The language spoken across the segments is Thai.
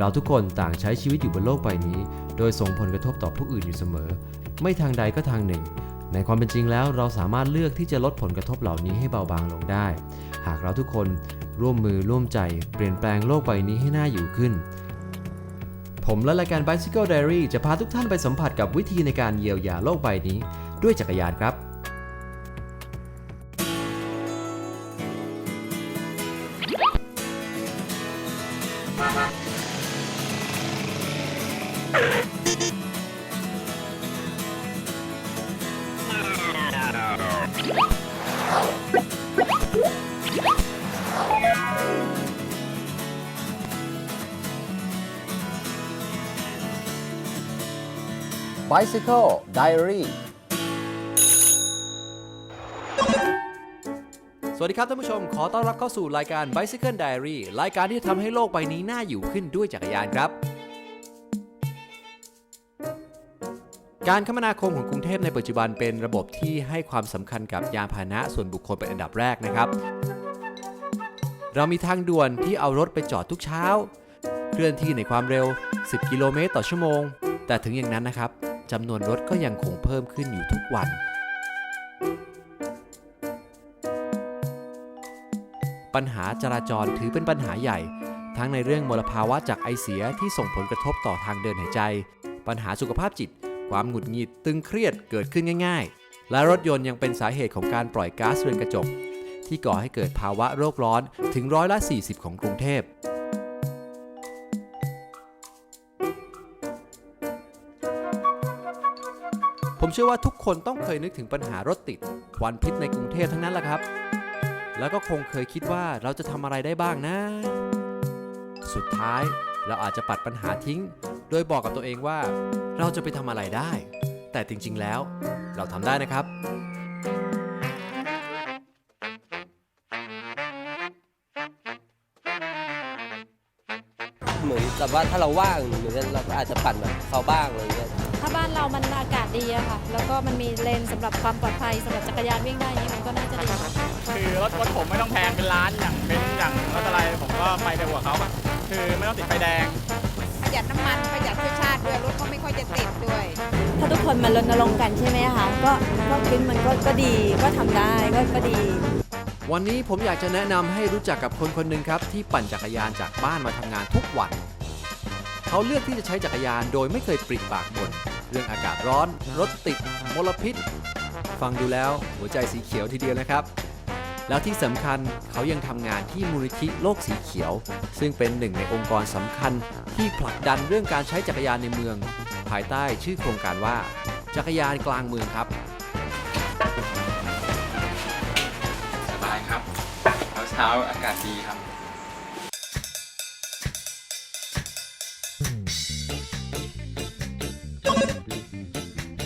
เราทุกคนต่างใช้ชีวิตอยู่บนโลกใบนี้ โดยส่งผลกระทบต่อผู้อื่นอยู่เสมอ ไม่ทางใดก็ทางหนึ่ง ในความเป็นจริงแล้วเราสามารถเลือกที่จะลดผลกระทบเหล่านี้ให้เบาบางลงได้ หากเราทุกคนร่วมมือร่วมใจ เปลี่ยนแปลงโลกใบนี้ให้น่าอยู่ขึ้น ผมและรายการ Bicycle Diary จะพาทุกท่านไปสัมผัสกับวิธีในการเยียวยาโลกใบนี้ ด้วยจักรยานครับ Bicycle Diary สวัสดีครับท่านผู้ชม ขอต้อนรับเข้าสู่รายการ Bicycle Diary รายการที่ทำให้โลกใบนี้น่าอยู่ขึ้นด้วยจักรยานครับ การคมนาคมของกรุงเทพในปัจจุบันเป็นระบบที่ให้ความสำคัญกับยานพาหนะส่วนบุคคลเป็นอันดับแรกนะครับ เรามีทางด่วนที่เอารถไปจอดทุกเช้า เคลื่อนที่ในความเร็ว 10 กิโลเมตรต่อชั่วโมง แต่ถึงอย่างนั้นนะครับ จำนวนรถก็ยังคงเพิ่มขึ้นอยู่ทุกวัน ปัญหาจราจรถือเป็นปัญหาใหญ่ ทั้งในเรื่องมลภาวะจากไอเสียที่ส่งผลกระทบต่อทางเดินหายใจ ปัญหาสุขภาพจิต ความหงุดหงิดตึงเครียดเกิดขึ้นง่าย ๆ และรถยนต์ยังเป็นสาเหตุของการปล่อยก๊าซเรือนกระจก ที่ก่อให้เกิดภาวะโลกร้อนถึงร้อยละ 40 ของกรุงเทพ ผมเชื่อว่าทุกคนต้องเคยนึกถึงปัญหารถติดควันพิษในกรุงเทพทั้งนั้นแหละครับ แล้วก็คงเคยคิดว่าเราจะทำอะไรได้บ้างนะ สุดท้ายเราอาจจะปัดปัญหาทิ้ง โดยบอกกับตัวเองว่า เราจะไปทำอะไรได้ แต่จริงๆแล้ว เราทำได้นะครับเหมือนกับว่าถ้าเราว่างเหมือนกันเราก็อาจจะปั่นแบบเขาบ้างอะไรเงี้ย ถ้าบ้านเรามันอากาศดีอะค่ะ แล้วก็มันมีเลนสำหรับความปลอดภัยสำหรับจักรยานวิ่งได้อย่างนี้มันก็น่าจะดีคือรถรถผมไม่ต้องแพงเป็นล้านอย่างเป็นซ์อย่างรถอะไรผมก็ไปเร็วกว่าเขาอะคือไม่ต้องติดไฟแดง ประหยัดน้ำมันประหยัดเชื้อชาติด้วยรถก็ไม่ค่อยจะติดด้วย ถ้าทุกคนมารณรงค์กันใช่ไหมคะก็ก็คิดมันก็ก็ดีก็ทำได้ก็ก็ดี วันนี้ผมอยากจะแนะนำให้รู้จักกับคนคนหนึ่งครับ ที่ปั่นจักรยานจากบ้านมาทำงานทุกวัน เขาเลือกที่จะใช้จักรยานโดยไม่เคยปริปากบ่น เรื่องอากาศร้อน รถติด มลพิษ ฟังดูแล้วหัวใจสีเขียวทีเดียวนะครับ แล้วที่สำคัญเขายังทำงานที่มูลนิธิโลกสีเขียว ซึ่งเป็นหนึ่งในองค์กรสำคัญที่ผลักดันเรื่องการใช้จักรยานในเมือง ภายใต้ชื่อโครงการว่า จักรยานกลางเมืองครับ สบายครับเช้าเช้าๆอากาศดีครับ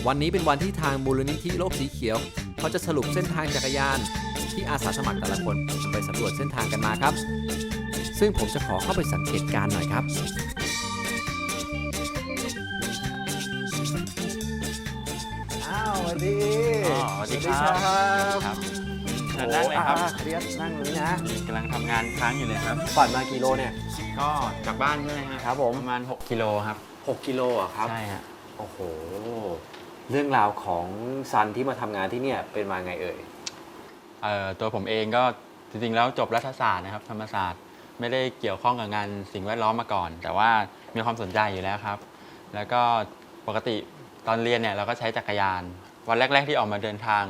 วันนี้เป็นวันที่ทางมูลนิธิโลกสีเขียว เขาจะสรุปเส้นทางจักรยาน ที่อาสาสมัครแต่ละคนไปสำรวจเส้นทางกันมาครับ ซึ่งผมจะขอเข้าไปสังเกตการณ์หน่อยครับ อ้าวสวัสดีอ๋อสวัสดีครับ บครับโอ้นั่งเลยครับอะเครียดนั่งตรงนี้นะกำลังทำงานค้างอยู่เลยครับ ปั่นมากี่โลเนี่ย ก็จากบ้านใช่ไหมครับครับผม ประมาณ 6 กิโลครับ 6กิโลอะครับ ใช่ฮะ โอ้โห เรื่องราวของซันที่มาทำงานที่เนี่ยเป็นมาไงเอ่ย เอ่อตัวผมเองก็จริงๆแล้วจบรัฐศาสตร์นะครับธรรมศาสตร์ไม่ได้เกี่ยวข้องกับงานสิ่งแวดล้อมมาก่อน แต่ว่ามีความสนใจอยู่แล้วครับ แล้วก็ปกติตอนเรียนเนี่ยเราก็ใช้จักรยาน วันแรก ๆที่ออกมาเดินทาง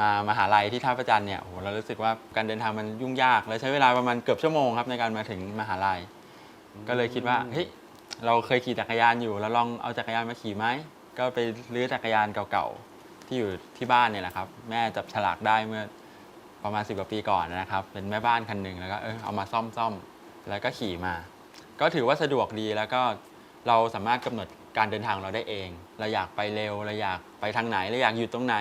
มามหาลัยที่ท่าประจันเนี่ยโอ้โหเรารู้สึกว่าการเดินทางมันยุ่งยากและใช้เวลาประมาณเกือบชั่วโมงครับในการมาถึงมหาลัย ก็เลยคิดว่าเฮ้ยเราเคยขี่จักรยานอยู่เราลองเอาจักรยานมาขี่ไหม ก็ไปรื้อจักรยานเก่าๆ ที่อยู่ที่บ้านเนี่ยแหละครับ แม่จับฉลากได้เมื่อประมาณสิบกว่าปีก่อนนะครับ เป็นแม่บ้านคันหนึ่งแล้วก็เออเอามาซ่อมซ่อมๆแล้วก็ขี่มา ก็ถือว่าสะดวกดีแล้วก็เราสามารถกำหนดการเดินทางเราได้เอง เราอยากไปเร็ว เราอยากไปทางไหน เราอยากอยู่ตรงไหน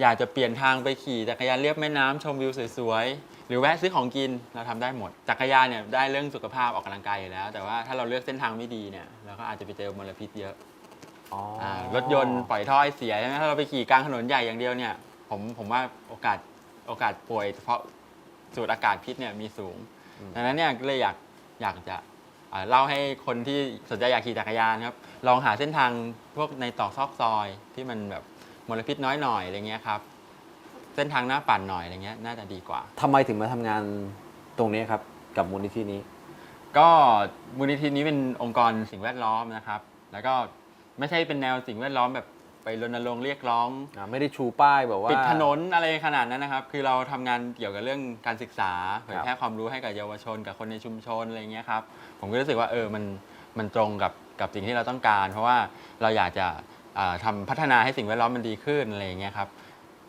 อยากจะเปลี่ยนทางไปขี่จักรยานเลียบแม่น้ำชมวิวสวยๆ หรือแวะซื้อของกินเราทำได้หมด จักรยานเนี่ยได้เรื่องสุขภาพออกกำลังกายอยู่แล้ว แต่ว่าถ้าเราเลือกเส้นทางไม่ดีเนี่ยเราก็อาจจะไปเจอมลพิษเยอะ อ๋อออ่ารถยนต์ปล่อยท่อไอเสียใช่ไหมถ้าเราไปขี่กลางถนนใหญ่อย่างเดียวเนี่ย ผมผมว่าโอกาสโอกาสป่วยเพราะสูดอากาศพิษเนี่ยมีสูงดังนั้นเนี่ยก็เลยอยากอยากจะอ่าเล่าให้คนที่สนใจอยากขี่จักรยานครับ ลองหาเส้นทางพวกในตอกซอกซอยที่มันแบบมลพิษน้อยหน่อยอะไรเงี้ยครับ เส้นทางหน้าปั่นหน่อยอะไรเงี้ยน่าจะดีกว่า ทำไมถึงมาทำงานตรงนี้ครับ กับมูลนิธินี้ ก็มูลนิธินี้เป็นองค์กรสิ่งแวดล้อมนะครับ แล้วก็ ไม่ใช่เป็นแนวสิ่งแวดล้อมแบบไปรณรงค์เรียกร้อง อ่าไม่ได้ชูป้ายแบบว่า ปิดถนนอะไรขนาดนั้นนะครับ คือเราทำงานเกี่ยวกับเรื่องการศึกษาเผยครับแพร่ความรู้ให้กับเยาวชนกับคนในชุมชนอะไรเงี้ยครับ ผมก็รู้สึกว่าเออมันมันตรงกับกับสิ่งที่เราต้องการ เพราะว่าเราอยากจะอ่าทำาพัฒนาให้สิ่งแวดล้อมมันดีขึ้นอะไรอย่างเงี้ยครับ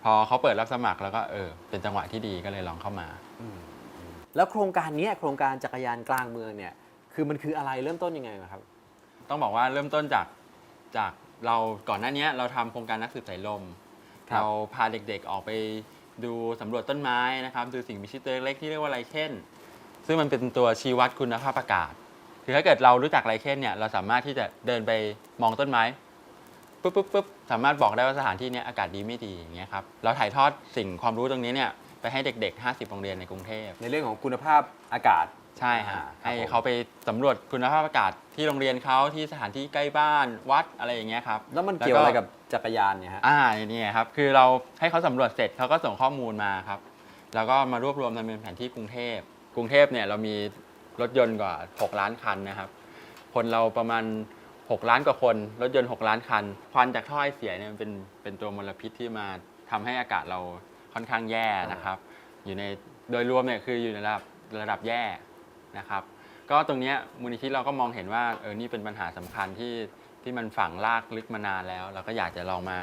พอเขาเปิดรับสมัครแล้วก็เออเป็นจังหวะที่ดีก็เลยลองเข้ามา แล้วโครงการเนี้ยโครงการจักรยานกลางเมืองเนี่ย คือมันคืออะไรเริ่มต้นยังไงครับ ต้องบอกว่าเริ่มต้นจาก จากเราก่อนหน้านี้เราทำโครงการนักสืบสายลม ครับ เราพาเด็กๆออกไปดูสำรวจต้นไม้นะครับ ดูสิ่งมีชีวิตตัวเล็กที่เรียกว่าไลเคนซึ่งมันเป็นตัวชี้วัดคุณภาพอากาศ คือถ้าเกิดเรารู้จักไลเคนเนี่ยเราสามารถที่จะเดินไปมองต้นไม้ปุ๊บปุ๊บปุ๊บสามารถบอกได้ว่าสถานที่เนี้อากาศดีไม่ดีอย่างเงี้ยครับเราถ่ายทอดสิ่งความรู้ตรงนี้เนี่ยไปให้เด็ก ๆ 50 โรงเรียนในกรุงเทพ ในเรื่องของคุณภาพอากาศ ใช่ฮะอ่าครับให้ผมเขาไปสำรวจคุณภาพอากาศที่โรงเรียนเขาที่สถานที่ใกล้บ้านวัดอะไรอย่างเงี้ยครับแล้วมันเกี่ยวอะไรกับจักรยานเนี่ยฮะอ่านี่ไงครับคือเราให้เขาสำรวจเสร็จเขาก็ส่งข้อมูลมาครับ แล้วก็มารวบรวมทำเป็นแผนที่กรุงเทพกรุงเทพเนี่ยเรามีรถยนต์กว่า 6 ล้านคันนะครับ คนเราประมาณ 6 ล้านกว่าคน รถยนต์ 6 ล้านคัน ควันจากท่อไอเสียเนี่ยมันเป็นเป็นตัวมลพิษที่มาทำให้อากาศเราค่อนข้างแย่นะครับ อยู่ในโดยรวมเนี่ยคืออยู่ในระดับระดับแย่ นะครับ ก็ตรงเนี้ยมูลนิธิเราก็มองเห็นว่าเออนี่เป็นปัญหาสำคัญที่ที่มันฝังลากลึกมานานแล้ว เราก็อยากจะลองมา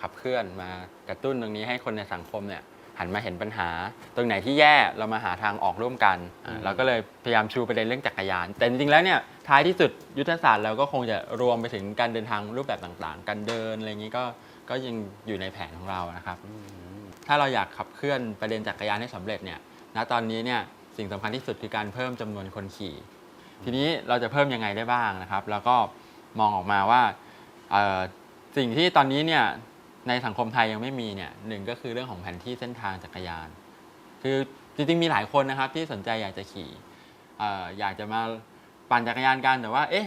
ขับเคลื่อนมากระตุ้นตรงนี้ให้คนในสังคมเนี่ยหันมาเห็นปัญหา ตรงไหนที่แย่เรามาหาทางออกร่วมกันอ่าเราก็เลยพยายามชูประเด็นเรื่องจักรยาน แต่จริงๆแล้วเนี่ยท้ายที่สุดยุทธศาสตร์เราก็คงจะรวมไปถึงการเดินทางรูปแบบต่างๆ การเดินอะไรอย่างนี้ก็ก็ยังอยู่ในแผนของเรานะครับ ถ้าเราอยากขับเคลื่อนประเด็นจักรยานให้สำเร็จเนี่ยณตอนนี้เนี่ย สิ่งสำคัญที่สุดคือการเพิ่มจำนวนคนขี่ ทีนี้เราจะเพิ่มยังไงได้บ้างนะครับ แล้วก็มองออกมาว่าเอ่อสิ่งที่ตอนนี้เนี่ยในสังคมไทยยังไม่มีเนี่ยหนึ่งก็คือเรื่องของแผนที่เส้นทางจักรยาน คือจริงๆมีหลายคนนะครับที่สนใจอยากจะขี่เอ่ออยากจะมาปั่นจักรยานกันแต่ว่าเอ๊ะ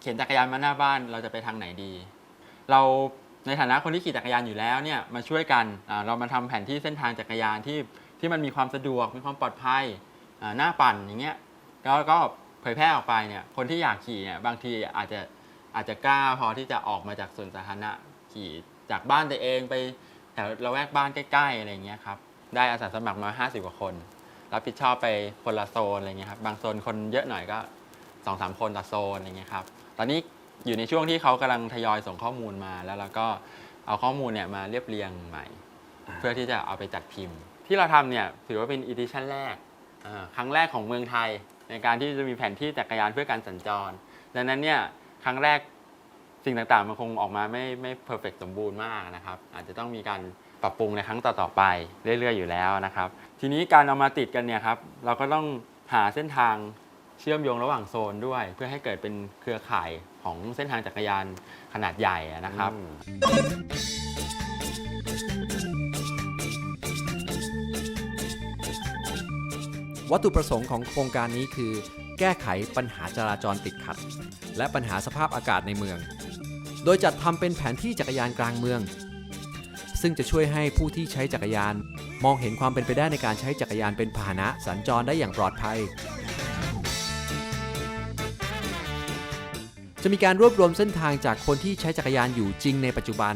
เข็นจักรยานมาหน้าบ้านเราจะไปทางไหนดี เราในฐานะคนที่ขี่จักรยานอยู่แล้วเนี่ยมาช่วยกันอ่าเรามาทำแผนที่เส้นทางจักรยานที่ ที่มันมีความสะดวกมีความปลอดภัยอ่าหน้าปั่นอย่างเงี้ยก็ก็เผยแพร่ออกไปเนี่ยคนที่อยากขี่เนี่ยบางทีอาจจะอาจจะกล้าพอที่จะออกมาจากส่วนสาธารณะขี่จากบ้านตัวเองไปแถวละแวกบ้านใกล้ๆอะไรอย่างเงี้ยครับได้อาสาสมัครมา 50 กว่าคน รับผิดชอบไปคนละโซนอะไรเงี้ยครับบางโซนคนเยอะหน่อยก็สองสามคนต่อโซนอะไรเงี้ยครับตอนนี้อยู่ในช่วงที่เขากำลังทยอยส่งข้อมูลมาแล้วเราก็เอาข้อมูลเนี่ยมาเรียบเรียงใหม่ เพื่อที่จะเอาไปจัดพิมพ์ ที่เราทำเนี่ยถือว่าเป็นอีดิชั่นแรกอ่าครั้งแรกของเมืองไทย ในการที่จะมีแผนที่จักรยานเพื่อการสัญจร ดังนั้นเนี่ยครั้งแรกสิ่งต่างๆ มันคงออกมาไม่ไม่เพอร์เฟกสมบูรณ์มากนะครับ อาจจะต้องมีการปรับปรุงในครั้งต่อๆไปเรื่อยๆอยู่แล้วนะครับ ทีนี้การเอามาติดกันเนี่ยครับเราก็ต้องหาเส้นทางเชื่อมโยงระหว่างโซนด้วย เพื่อให้เกิดเป็นเครือข่ายของเส้นทางจักรยานขนาดใหญ่อะนะครับ วัตถุประสงค์ของโครงการนี้คือ แก้ไขปัญหาจราจรติดขัด และปัญหาสภาพอากาศในเมือง โดยจัดทำเป็นแผนที่จักรยานกลางเมือง ซึ่งจะช่วยให้ผู้ที่ใช้จักรยาน มองเห็นความเป็นไปได้ในการใช้จักรยานเป็นพาหนะสัญจรได้อย่างปลอดภัย จะมีการรวบรวมเส้นทางจากคนที่ใช้จักรยานอยู่จริงในปัจจุบัน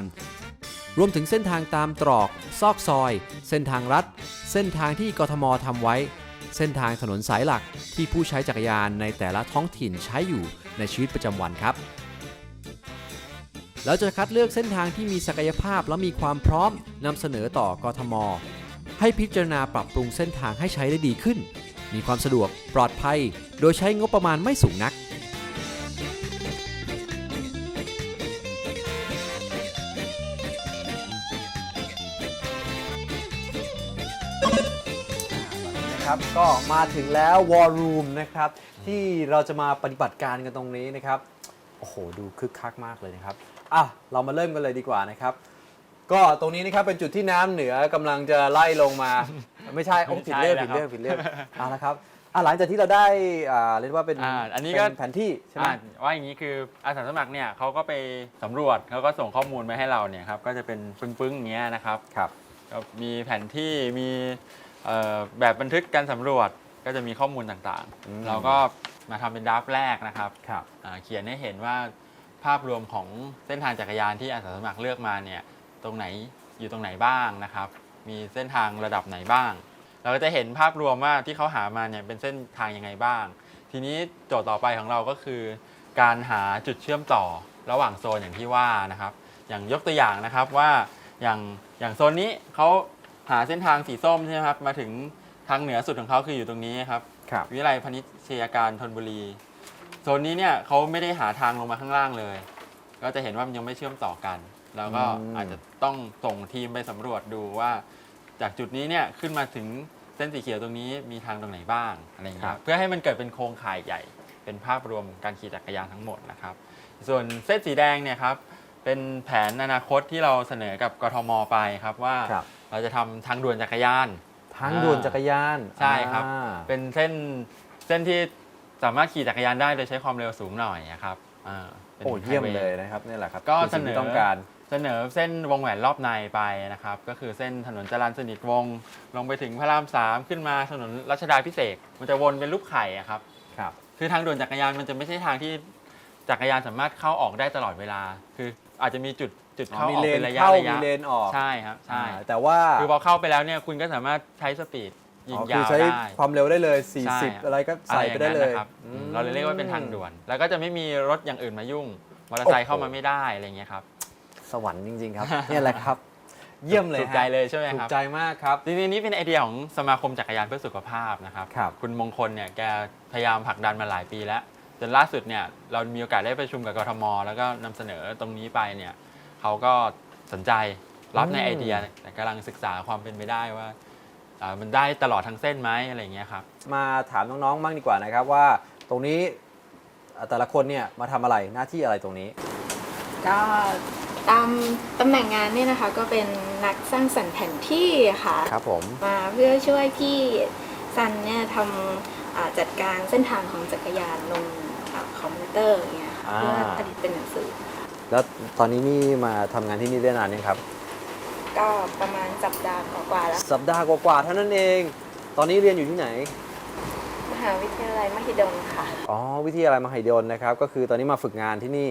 รวมถึงเส้นทางตามตรอก ซอกซอย เส้นทางลัดเส้นทางที่กทมทำไว้ เส้นทางถนนสายหลักที่ผู้ใช้จักรยานในแต่ละท้องถิ่นใช้อยู่ในชีวิตประจำวันครับเราจะคัดเลือกเส้นทางที่มีศักยภาพและมีความพร้อมนำเสนอต่อกทม ให้พิจารณาปรับปรุงเส้นทางให้ใช้ได้ดีขึ้น มีความสะดวกปลอดภัย โดยใช้งบประมาณไม่สูงนัก นะครับ ก็มาถึงแล้ววอลลุ่มนะครับ ที่เราจะมาปฏิบัติการกันตรงนี้นะครับ โอ้โห ดูคึกคักมากเลยนะครับ อะ เรามาเริ่มกันเลยดีกว่านะครับ ก็ตรงนี้นะครับเป็นจุดที่น้ำเหนือกำลังจะไล่ลงมา ไม่ใช่ โอ้ผิดเรื่องไม่ผิดใช่เรื่องผิดเรื่องเอาละครับอะหลังจากที่เราได้อ่าเรียกว่าเป็นอ่าอันนี้ก็ เป็แผนที่ใช่ไหม อ่าว่าอย่างนี้คืออาสาสมัครเนี่ยเขาก็ไปสำรวจเขาก็ส่งข้อมูลมาให้เราเนี่ยครับก็จะเป็นปึ้งๆอย่างเงี้ยนะครับครับ ก็มีแผนที่มีเอ่อ แบบบันทึกการสำรวจก็จะมีข้อมูลต่างอืมๆเราก็มาทำเป็นดราฟต์แรกนะครับครับอ่าเขียนให้เห็นว่าภาพรวมของเส้นทางจักรยานที่อาสาสมัครเลือกมาเนี่ยตรงไหนอยู่ตรงไหนบ้างนะครับ มีเส้นทางระดับไหนบ้าง เราก็จะเห็นภาพรวมว่าที่เขาหามาเนี่ยเป็นเส้นทางยังไงบ้าง ทีนี้โจทย์ต่อไปของเราก็คือ การหาจุดเชื่อมต่อระหว่างโซนอย่างที่ว่านะครับ อย่างยกตัวอย่างนะครับว่าอย่างอย่างโซนนี้เขา หาเส้นทางสีส้มใช่ไหมครับมาถึงทางเหนือสุดของเขาคืออยู่ตรงนี้ครับครับ วิทยาลัยพาณิชยการธนบุรีโซนนี้เนี่ยเขาไม่ได้หาทางลงมาข้างล่างเลย ก็จะเห็นว่ามันยังไม่เชื่อมต่อกัน แล้วก็อืม อาจจะต้องส่งทีมไปสำรวจดูว่า จากจุดนี้เนี่ยขึ้นมาถึงเส้นสีเขียวตรงนี้มีทางตรงไหนบ้างอะไรอย่างเงี้ยครับเพื่อให้มันเกิดเป็นโครงข่ายใหญ่ เป็นภาพรวมการขี่จักรยานทั้งหมดนะครับ ส่วนเส้นสีแดงเนี่ยครับเป็นแผนอนาคตที่เราเสนอกับกทมไปครับว่า ครับ เราจะทำทางด่วนจักรยาน ทางด่วนจักรยานใช่ครับ อ่าเป็นเส้นเส้นที่สามารถขี่จักรยานได้โดยใช้ความเร็วสูงหน่อยนะครับอ่าป็น โอ้เยี่ยมไฮวเลยนะครับนี่แหละครับก็คือสิ่งเสนอที่ต้องการ เสนอเส้นวงแหวนรอบในไปนะครับ ก็คือเส้นถนนจรัญสนิทวงศ์ลงไปถึงพระรามสามขึ้นมาถนนรัชดาพิเศษกมันจะวนเป็นรูปไข่อะครับ ครับ คือทางด่วนจักรยานมันจะไม่ใช่ทางที่จักรยานสามารถเข้าออกได้ตลอดเวลา คืออาจจะมีจุด จุดเข้ามีออกเลนเป็นระยะเข้าระมียะเลนออกใช่ครับใช่อ่าแต่ว่าคือพอเข้าไปแล้วเนี่ยคุณก็สามารถใช้สปีดยิงอ๋อคืยาอวใช้ได้ ความเร็วได้เลย ใช่40 อะไรก็ใส่ไปได้เลยอะรอางนั้นนะครับอืม เราเลยเรียกว่าเป็นทางด่วน แล้วก็จะไม่มีรถอย่างอื่นมายุ่ง มอเตอร์ไซค์โอ้โห เข้ามาไม่ได้อะไรอย่างเงี้ยครับสวรรค์จริง ๆ ครับ เนี่ยแหละครับ เยี่ยมเลยถูกใจฮะเลยใช่ไหมถูคกรับใจมากครับ จริงๆนี่เป็นไอเดียของสมาคมจักรยานเพื่อสุขภาพนะครับ ครับคุณมงคลเนี่ยแกพยายามผลักดันมาหลายปีแล้ว จนล่าสุดเนี่ยเรามีโอกาสได้ประชุมกับกทม แล้วก็นำเสนอตรงนี้ไปเนี่ย เขาก็สนใจรับในอืมไอเดียแต่กำลังศึกษาความเป็นไปได้ว่าอ่ามันได้ตลอดทั้งเส้นไหมอะไรอย่างเงี้ยครับมาถามน้องๆบ้างดีกว่านะครับว่าตรงนี้อ่าแต่ละคนเนี่ยมาทำอะไรหน้าที่อะไรตรงนี้ ก็ตามตำแหน่งงานเนี่ยนะคะก็เป็นนักสร้างสรรค์แผนที่ค่ะครับผมมาเพื่อช่วยพี่ซันเนี่ยทำอ่าจัดการเส้นทางของจักรยานลงอ่าคอมพิวเตอร์อย่างเงี้ยค่ะอ่าเพื่อผลิตเป็นหนังสือ แล้วตอนนี้นี่มาทำงานที่นี่ได้นานยังครับ ก็ประมาณสัปดาห์กว่าๆแล้วสัปดาห์กว่าๆเท่านั้นเอง ตอนนี้เรียนอยู่ที่ไหน มหาวิทยาลัยมหิดลค่ะ อ๋อ วิทยาลัยมหิดลนะครับ ก็คือตอนนี้มาฝึกงานที่นี่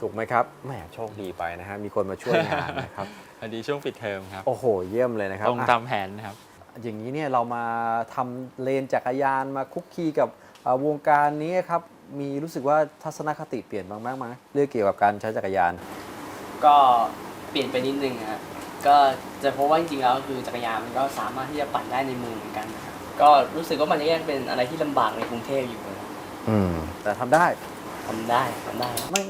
ถูกไหมครับแหมโชคดีไปนะฮะมีคนมาช่วยงานนะครับ พอดีช่วงปิดเทอมครับ โอ้โห เยี่ยมเลยนะครับตรงอะตามแผนนะครับ อย่างนี้เนี่ยเรามาทำเลนจักรยานมาคุกคีกับเอ่อวงการนี้ครับ มีรู้สึกว่าทัศนคติเปลี่ยนบ้างไหมเรื่องเกี่ยวกับการใช้จักรยาน ก็เปลี่ยนไปนิดนึงฮะก็จะพบว่าจริงๆแล้วคือจักรยานมันก็สามารถที่จะปั่นได้ในเมืองเหมือนกันนะครับก็รู้สึกว่ามันยังเป็นอะไรที่ลำบากในกรุงเทพอยู่นะครับอืม แต่ทำได้ ทำได้ทำได้ครับไม่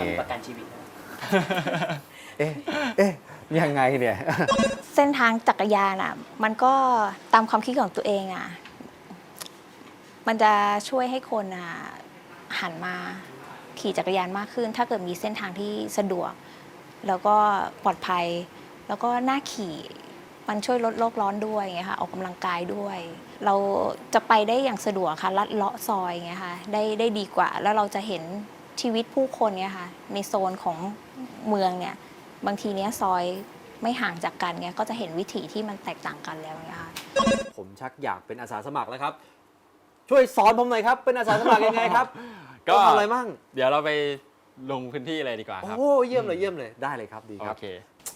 ทำประกันชีวิตครับ เอ๊ะ เอ๊ะ ยังไงเนี่ย เส้นทางจักรยานอะ มันก็ตามความคิดของตัวเองอะ มันจะช่วยให้คนอะ หันมาขี่จักรยานมากขึ้น ถ้าเกิดมีเส้นทางที่สะดวก แล้วก็ปลอดภัย แล้วก็น่าขี่มันช่วยลดโลกร้อนด้วยไงคะออกกำลังกายด้วย เราจะไปได้อย่างสะดวกค่ะลัดเลาะซอยไงคะได้ได้ดีกว่า แล้วเราจะเห็นชีวิตผู้คนเนี่ยค่ะในโซนของเมืองเนี่ยบางทีเนี้ยซอยไม่ห่างจากกันเนี่ยก็จะเห็นวิถีที่มันแตกต่างกันแล้วเนี่ยค่ะผมชักอยากเป็นอาสาสมัครแล้วครับ ช่วยสอนผมหน่อยครับ เป็นอาสาสมัครยังไงครับ ก็ต้องทำอะไรมั่งเดี๋ยวเราไปลงพื้นที่เลยดีกว่าครับ โอ้เยี่ยมเลยเยี่ยมเลยได้เลยครับดีคโอรับเค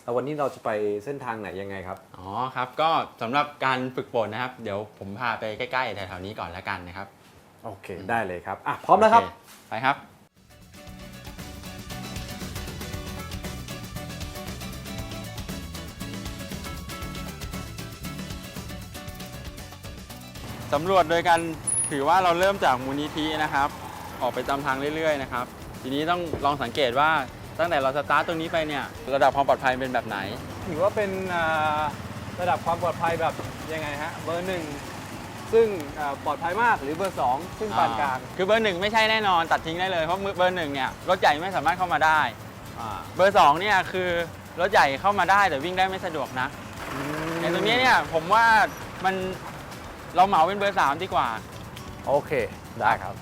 แล้ววันนี้เราจะไปเส้นทางไหนยังไงครับ อ๋อครับ ก็สำหรับการฝึกฝนนะครับ เดี๋ยวผมพาไปใกล้ๆแถวๆนี้ก่อนแล้วกันนะครับ โอเคได้เลยครับอะพร้อมแล้วครับโเไปครับสำรวจโดยการถือว่าเราเริ่มจากมูลนิธินะครับ ออกไปตามทางเรื่อยๆนะครับทีนี้ต้องลองสังเกตว่าตั้งแต่เราสตาร์ทตรงนี้ไปเนี่ยระดับความปลอดภัยเป็นแบบไหน ถือว่าเป็นระดับความปลอดภัยแบบยังไงฮะเบอร์หนึ่งซึ่งปลอดภัยมากหรือเบอร์สองซึ่งปานกลางคือเบอร์หนึ่งไม่ใช่แน่นอนตัดทิ้งได้เลยเพราะเบอร์หนึ่งเนี่ยรถใหญ่ไม่สามารถเข้ามาได้เบอร์สองเนี่ยคือรถใหญ่เข้ามาได้แต่วิ่งได้ไม่สะดวกนะในตรงนี้เนี่ยผมว่ามันเราเหมาเป็นเบอร์สามดีกว่า โอเค ได้ครับ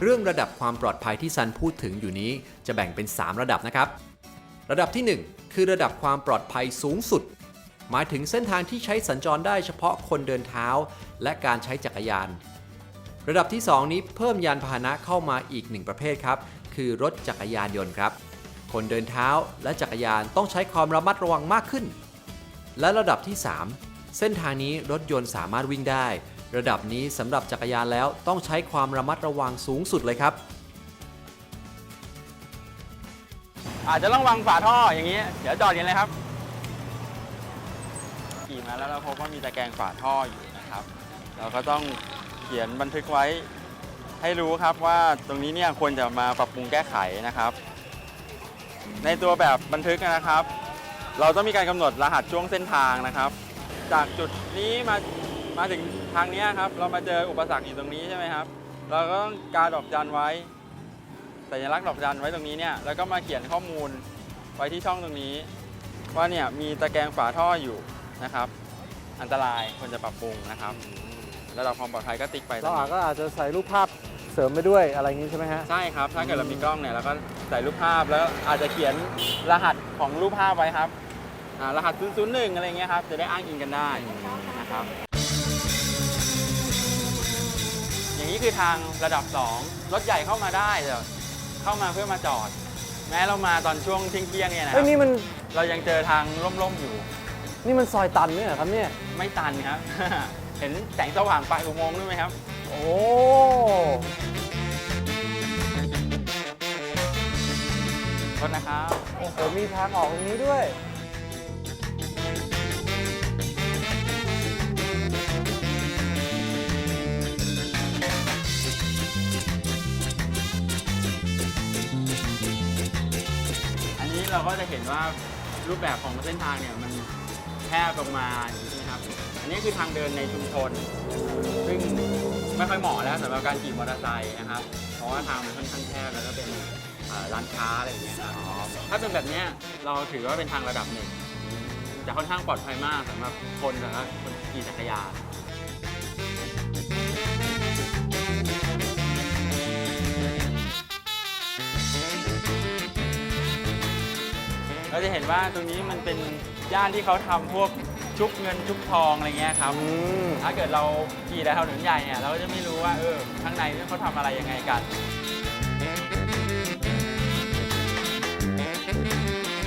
เรื่องระดับความปลอดภัยที่ซันพูดถึงอยู่นี้ จะแบ่งเป็น 3 ระดับนะครับ ระดับทีหนึ่1 คือระดับความปลอดภัยสูงสุด หมายถึงเส้นทางที่ใช้สัญจรได้เฉพาะคนเดินเท้า และการใช้จักรยาน ระดับที่ 2 นี้เพิ่มยานพาหนะเข้ามาอีกหนึ่งประเภทครับ คือรถจักรยานยนต์ครับ คนเดินเท้าและจักรยานต้องใช้ความระมัดระวังมากขึ้น และระดับที่ 3 เส้นทางนี้รถยนต์สามารถวิ่งได้ ระดับนี้สำหรับจักรยานแล้วต้องใช้ความระมัดระวังสูงสุดเลยครับ อาจจะต้องวางฝาท่ออย่างนี้ เดี๋ยวจอดกันเลยครับ ขี่มาแล้วเราพบว่ามีตะแกรงฝาท่ออยู่นะครับ เราก็ต้องเขียนบันทึกไว้ให้รู้ครับว่าตรงนี้เนี่ยควรจะมาปรับปรุงแก้ไขนะครับ ในตัวแบบบันทึกนะครับ เราต้องมีการกำหนดรหัสช่วงเส้นทางนะครับ จากจุดนี้มา มาถึงทางเนี้ยครับ เรามาเจออุปสรรคอยู่ตรงนี้ใช่ไหมครับ เราก็ต้องการดอกจันไว้ สัญลักษณ์ดอกจันไว้ตรงนี้เนี่ย แล้วก็มาเขียนข้อมูลไว้ที่ช่องตรงนี้ ว่าเนี่ยมีตะแกรงฝาท่ออยู่นะครับ อันตรายควรจะปรับปรุงนะครับ ระดับความปลอดภัยก็ติ๊กไปตรเรางอาจนี้ก็อาจจะใส่รูปภาพเสริมไปด้วยอะไรอย่างนี้ใช่ไหมฮะ ใช่ครับ ถ้าเกิดเรามีกล้องเนี่ยเราก็ใส่รูปภาพแล้วอาจจะเขียนรหัสของรูปภาพไว้ครับอ่ารหัส001อะไรเงี้ยครับ จะได้อ้างอิงกันได้นะครับ คือทางระดับ 2 รถใหญ่เข้ามาได้แต่เข้ามาเพื่อมาจอด แม้เรามาตอนช่วงเที่ยงๆเนี่ยนะคเฮ้รัยบนี่มันเรายังเจอทางร่มๆอยู่ นี่มันซอยตันเนี่ยเหรอครับเนี่ยไม่ตันครับ เห็นแสงสว่างปลายอุโมงค์ด้วยไหมครับ โอ้โทษนะครับ โอ้โหมีทางออกตรงนี้ด้วย เราก็จะเห็นว่ารูปแบบของเส้นทางเนี่ยมันแคบลงมาอย่างนี้ใช่ไหมครับ อันนี้คือทางเดินในชุมชน ซึ่งไม่ค่อยเหมาะแล้วสำหรับการขี่มอเตอร์ไซค์นะครับ เพราะว่าทางมันค่อนข้างแคบแล้วก็เป็นร้านค้าอะไรอย่างเงี้ยครับถ้าเป็นแบบเนี้ยเราถือว่าเป็นทางระดับหนึ่งจะค่อนข้างปลอดภัยมากสำหรับคนสำหรับคนขี่จักรยาน เราจะเห็นว่าตรงนี้มันเป็นย่านที่เขาทำพวกชุบเงินชุบทองอะไรเงี้ยครับ อืม ถ้าเกิดเราขี่ในถนนใหญ่เนี่ยเราก็จะไม่รู้ว่าเออข้างในเนี่ยเขาทำอะไรยังไงกัน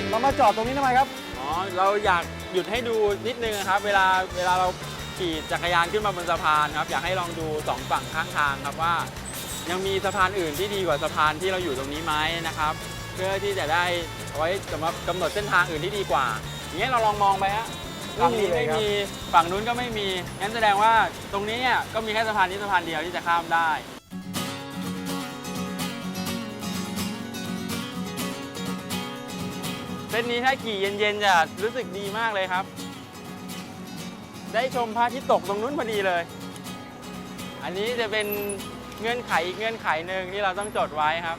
เรามาจอดตรงนี้ทำไมครับ อ๋อเราอยากหยุดให้ดูนิดนึงครับ เวลาเวลาเราขี่จักรยานขึ้นมาบนสะพานครับ อยากให้ลองดูสองฝั่งข้างทางครับว่า ยังมีสะพานอื่นที่ดีกว่าสะพานที่เราอยู่ตรงนี้ไหมนะครับ เพื่อที่จะได้เอา ไว้สำหรับกำหนดเส้นทางอื่นที่ดีกว่า อย่างเงี้ยเราลองมองไปฮะฝั่งนี้ไม่ไม่มีมีเลยครับฝั่งนู้นก็ไม่มีงั้นแสดงว่าตรงนี้เนี่ยก็มีแค่สะพานนี้สะพานเดียวที่จะข้ามได้เส้นนี้ถ้าขี่เย็นๆจะรู้สึกดีมากเลยครับ ได้ชมพระอาทิตย์ตกตรงนู้นพอดีเลย อันนี้จะเป็นเงื่อนไขอีกเงื่อนไขหนึ่งที่เราต้องจดไว้ครับ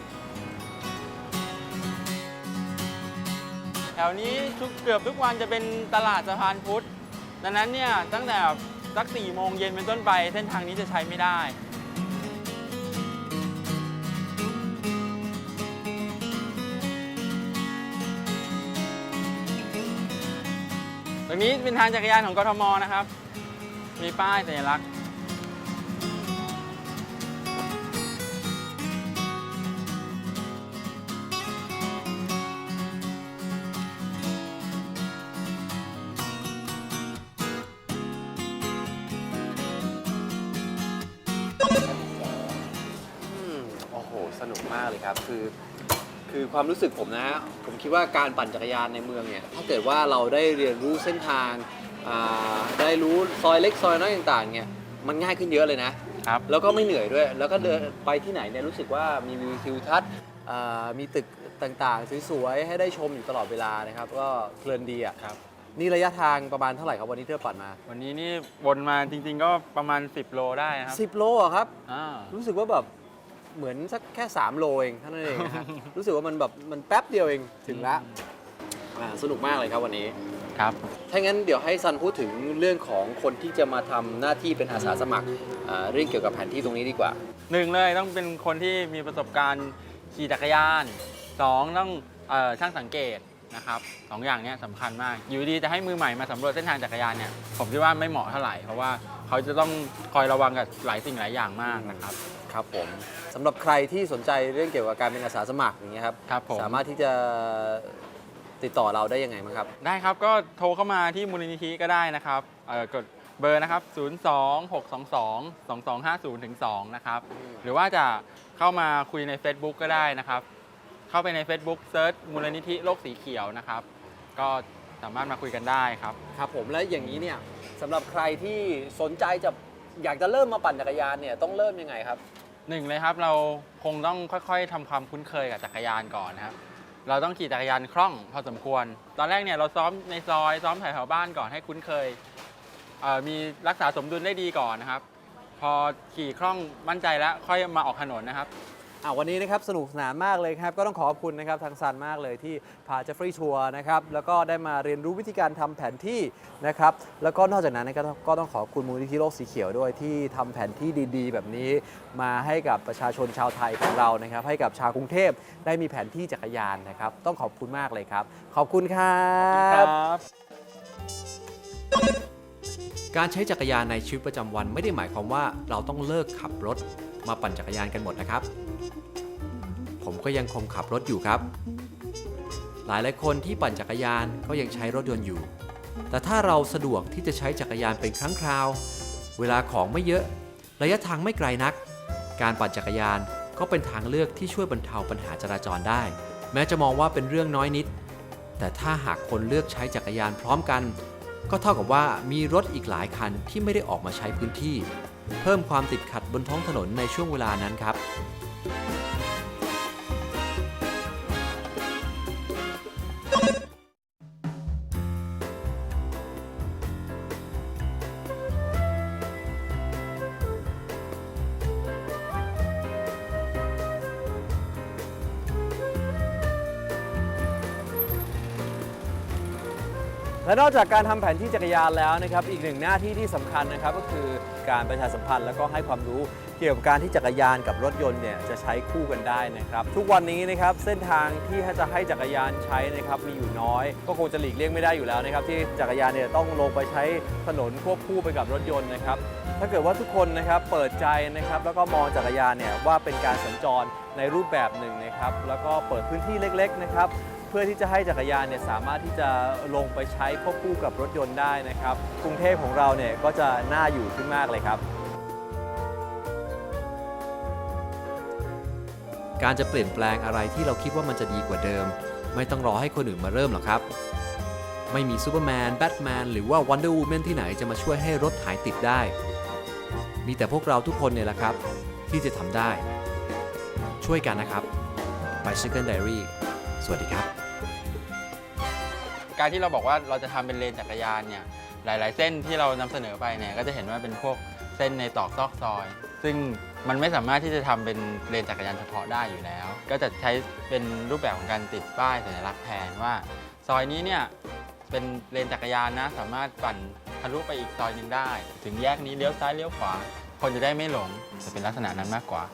ถวนี้ทุกเกือบทุกวันจะเป็นตลาดสะพานพุทธ ดังนั้นเนี่ยตั้งแต่สักสี่โมงเย็นเป็นต้นไป เส้นทางนี้จะใช้ไม่ได้ตรงนี้เป็นทางจักรยานของกทมนะครับ มีป้ายสัญลักษณ์ เลยครับคือ คือความรู้สึกผมนะฮะผมคิดว่าการปั่นจักรยานในเมืองเนี่ยถ้าเกิดว่าเราได้เรียนรู้เส้นทางอ่าได้รู้ซอยเล็กซอยน้อยต่างๆเนี่ยมันง่ายขึ้นเยอะเลยนะ ครับแล้วก็ไม่เหนื่อยด้วย แล้วก็เดินไปที่ไหนเนี่ยรู้สึกว่ามีวิวทิวทัศน์อ่ามีตึกต่างๆ สวยๆ ให้ได้ชมอยู่ตลอดเวลานะครับ ก็เพลินดีอะครับ นี่ระยะทางประมาณเท่าไหร่ครับวันนี้ที่เราปั่นมา วันนี้นี่วนมาจริง ๆ ก็ประมาณ 10 โลได้นะครับ10 โลอะครับ อ่ารู้สึกว่าแบบ เหมือนสักแค่ 3 โลเองเท่านั้นเองนะฮะ รู้สึกว่ามันแบบมันแป๊บเดียวเองถึงละอ่าสนุกมากเลยครับวันนี้ ครับ ถ้างั้นเดี๋ยวให้ซันพูดถึงเรื่องของคนที่จะมาทำหน้าที่เป็นอาสาสมัครอ่าเรื่องเกี่ยวกับแผนที่ตรงนี้ดีกว่า หนึ่งเลยต้องเป็นคนที่มีประสบการณ์ขี่จักรยานสองต้องเอ่อช่างสังเกตนะครับสองอย่างเนี้ยสำคัญมาก อยู่ดีจะให้มือใหม่มาสำรวจเส้นทางจักรยานเนี่ยผมคิดว่าไม่เหมาะเท่าไหร่ เพราะว่าเขาจะต้องคอยระวังกับหลายสิ่งหลายอย่างมากนะครับ ครับผมสำหรับใครที่สนใจเรื่องเกี่ยวกับการเป็นอาสาสมัครอย่างเงี้ยครับครับผม สามารถที่จะติดต่อเราได้ยังไงมั้างครับ ได้ครับก็โทรเข้ามาที่มูลนิธิก็ได้นะครับเอ่อกดเบอร์นะครับ 0 2 6 2 2 2 2 5 0ถึง2นะครับหรือว่าจะเข้ามาคุยใน Facebook ก็ได้นะครับ เข้าไปใน Facebook เซิร์ชมูลนิธิโลกสีเขียวนะครับ ก็สามารถมาคุยกันได้ครับ ครับผมและอย่างนี้เนี่ยสำหรับใครที่สนใจจะอยากจะเริ่มมาปั่นจักรยานเนี่ยต้องเริ่มยังไงครับ หนึ่งเลยครับเราคงต้องค่อยๆทำความคุ้นเคยกับจักรยานก่อนนะครับ เราต้องขี่จักรยานคล่องพอสมควร ตอนแรกเนี่ยเราซ้อมในซอยซ้อมแถวๆบ้านก่อนให้คุ้นเคยเมีรักษาสมดุลได้ดีก่อนนะครับ พอขี่คล่องมั่นใจแล้วค่อยมาออกถนนนะครับ อ่าวันนี้นะครับสนุกสนานมากเลยครับ ก็ต้องขอขอบคุณนะครับทางซันมากเลยที่พาเจฟฟรีย์ทัวร์นะครับแล้วก็ได้มาเรียนรู้วิธีการทำแผนที่นะครับแล้วก็นอกจากนั้นนะครับก็ต้องขอบคุณมูลนิธิโลกสีเขียวด้วยที่ทำแผนที่ดีๆ แบบนี้มาให้กับประชาชนชาวไทยของเรานะครับให้กับชาวกรุงเทพได้มีแผนที่จักรยานนะครับต้องขอบคุณมากเลยครับ ขอบคุณครับการใช้จักรยานในชีวิตประจำวันไม่ได้หมายความว่าเราต้องเลิกขับรถมาปั่นจักรยานกันหมดนะครับ ผมก็ยังคงขับรถอยู่ครับ หลายหลายคนที่ปั่นจักรยานก็ยังใช้รถยนต์อยู่ แต่ถ้าเราสะดวกที่จะใช้จักรยานเป็นครั้งคราว เวลาของไม่เยอะ ระยะทางไม่ไกลนัก การปั่นจักรยานก็เป็นทางเลือกที่ช่วยบรรเทาปัญหาจราจรได้ แม้จะมองว่าเป็นเรื่องน้อยนิด แต่ถ้าหากคนเลือกใช้จักรยานพร้อมกัน ก็เท่ากับว่ามีรถอีกหลายคันที่ไม่ได้ออกมาใช้พื้นที่ เพิ่มความติดขัดบนท้องถนนในช่วงเวลานั้นครับ และนอกจากการทำแผนที่จักรยานแล้วนะครับอีกหนึ่งหน้าที่ที่สำคัญนะครับก็คือการประชาสัมพันธ์แล้วก็ให้ความรู้เกี่ยวกับการที่จักรยานกับรถยนต์เนี่ยจะใช้คู่กันได้นะครับทุกวันนี้นะครับเส้นทางที่จะให้จักรยานใช้นะครับมีอยู่น้อย ก็คงจะหลีกเลี่ยงไม่ได้อยู่แล้วนะครับที่จักรยานเนี่ยต้องลงไปใช้ถนนควบคู่ไปกับรถยนต์นะครับถ้าเกิดว่าทุกคนนะครับเปิดใจนะครับแล้วก็มองจักรยานเนี่ยว่าเป็นการสัญจรในรูปแบบหนึ่งนะครับแล้วก็เปิดพื้นที่เล็กๆนะครับ เพื่อที่จะให้จักรยานเนี่ยสามารถที่จะลงไปใช้ควบคู่กับรถยนต์ได้นะครับ กรุงเทพของเราเนี่ยก็จะน่าอยู่ขึ้นมากเลยครับ การจะเปลี่ยนแปลงอะไรที่เราคิดว่ามันจะดีกว่าเดิม ไม่ต้องรอให้คนอื่นมาเริ่มหรอกครับ ไม่มีซูเปอร์แมนแบทแมนหรือว่าวันเดอร์วูแมนที่ไหนจะมาช่วยให้รถหายติดได้ มีแต่พวกเราทุกคนเนี่ยแหละครับ ที่จะทำได้ ช่วยกันนะครับ Bicycle Diary สวัสดีครับ การที่เราบอกว่าเราจะทำเป็นเลนจักรยานเนี่ยหลาย ๆ เส้นที่เรานำเสนอไปเนี่ยก็จะเห็นว่าเป็นพวกเส้นในตอกซอกซอย ซึ่งมันไม่สามารถที่จะทำเป็นเลนจักรยานเฉพาะได้อยู่แล้ว ก็จะใช้เป็นรูปแบบของการติดป้ายสัญลักษณ์แทนว่า ซอยนี้เนี่ยเป็นเลนจักรยานนะ สามารถปั่นทะลุไปอีกซอยหนึ่งได้ ถึงแยกนี้เลี้ยวซ้ายเลี้ยวขวา คนจะได้ไม่หลงจะเป็นลักษณะนั้นมากกว่า